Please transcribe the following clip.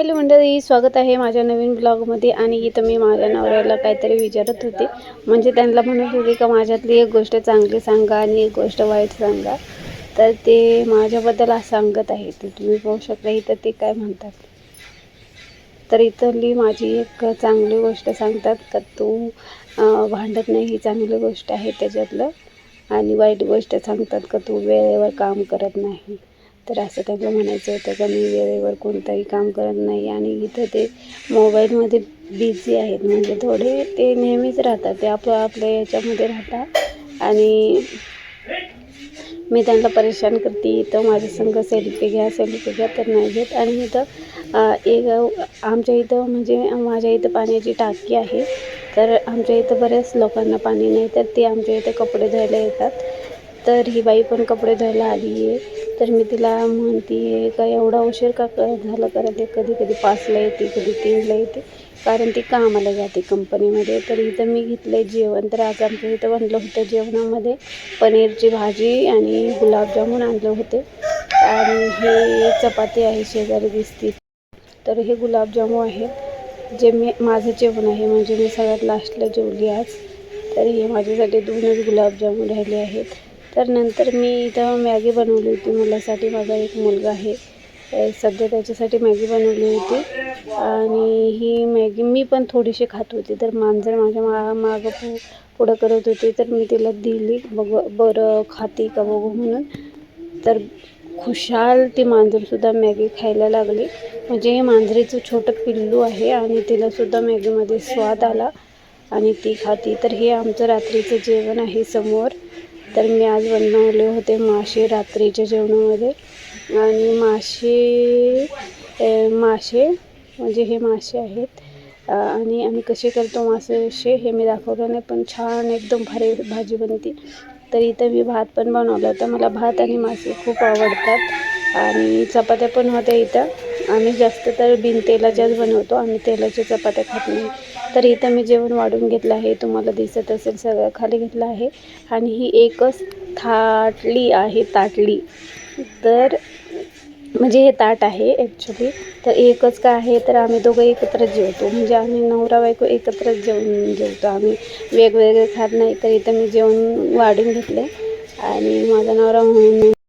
Hello मंडळी स्वागत आहे माझ्या नवीन ब्लॉगमध्ये आणि इथं मी माझ्या नवऱ्याला काहीतरी विचारत होते. म्हणजे त्यांना म्हणत होते का माझ्यातली एक गोष्ट चांगली सांगा आणि एक गोष्ट वाईट सांगा. तर ते माझ्याबद्दल सांगत आहे ते तुम्ही पाहू शकता इथं ते काय म्हणतात. तर इथली माझी एक चांगली गोष्ट सांगतात का तू भांडत नाही ही चांगली गोष्ट आहे त्याच्यातलं. आणि वाईट गोष्ट सांगतात का तू वेळेवर काम करत नाही. तर असं त्यांना म्हणायचं होतं का मी वेळेवर कोणतंही काम करत नाही. आणि इथं ते मोबाईलमध्ये बिझी आहेत. म्हणजे थोडे ते नेहमीच राहतात. ते आपलं आपल्या याच्यामध्ये राहतात. आणि मी त्यांना परेशान करते. इथं माझ्या संग सेल्फी घ्या सेल्फी घ्या तर नाही घेत. आणि इथं एक आमच्या इथं म्हणजे माझ्या इथं पाण्याची टाकी आहे. तर आमच्या इथं बऱ्याच लोकांना पाणी नाही तर ते आमच्या इथं कपडे धुवायला येतात. तर ही बाई पण कपडे धुवायला आली आहे. तर मी तिला म्हणते आहे का एवढा उशीर का झाला करा ते कधी कधी पाचला येते कधी तीनला येते. कारण ती कामाला जाते कंपनीमध्ये. तर इथं मी घेतलं आहे जेवण. तर आज आमच्या इथं बनलं होतं जेवणामध्ये पनीरची भाजी आणि गुलाबजामुन आणलं होते. आणि हे चपाती आहे शेजारी दिसते. तर हे गुलाबजामू आहे. जे मी माझं जेवण आहे. म्हणजे मी सगळ्यात लास्टला जेवली आज. तर हे माझ्यासाठी दोनच गुलाबजामुन राहिले आहेत. तर नंतर मी इथं मॅगी बनवली होती. मुलासाठी माझा एक मुलगा आहे. सध्या त्याच्यासाठी मॅगी बनवली होती. आणि ही मॅगी मी पण थोडीशी खात होती. तर मांजर माझ्या मा मागं पु पुढं करत होती. तर मी तिला दिली. बघ बरं खाते का बघू म्हणून. तर खुशाल ती मांजरसुद्धा मॅगी खायला लागली. म्हणजे हे मांजरीचं छोटं पिल्लू आहे आणि तिलासुद्धा मॅगीमध्ये स्वाद आला आणि ती खाती. तर हे आमचं रात्रीचं जेवण आहे समोर. तर मी आज बनवले होते मासे रात्रीच्या जेवणामध्ये. आणि मासे मासे म्हणजे हे मासे आहेत. आणि आम्ही कसे करतो मासे हे मी दाखवलं नाही पण छान एकदम भारी भाजी बनते. तर इथं मी भात पण बनवला होता. मला भात आणि मासे खूप आवडतात. आणि चपात्या पण होत्या इथं. आम्ही जास्त तर बिन तेलाच्याच बनवतो. आम्ही तेलाच्या चपात्या खात नाही. तर इथं मी जेवण वाढून घेतलं आहे. तुम्हाला दिसत असेल सगळं खाली घेतलं आहे. आणि ही एकच थाटली आहे ताटली. तर म्हणजे हे ताट आहे ॲक्च्युली तर एकच का आहे तर आम्ही दोघं एकत्र जेवतो. म्हणजे आम्ही नवरा बायको एकत्रच जेवण जेवतो. आम्ही वेगवेगळे खात नाही तर इथं मी जेवण वाढून घेतले आणि माझा नवरा म्हणून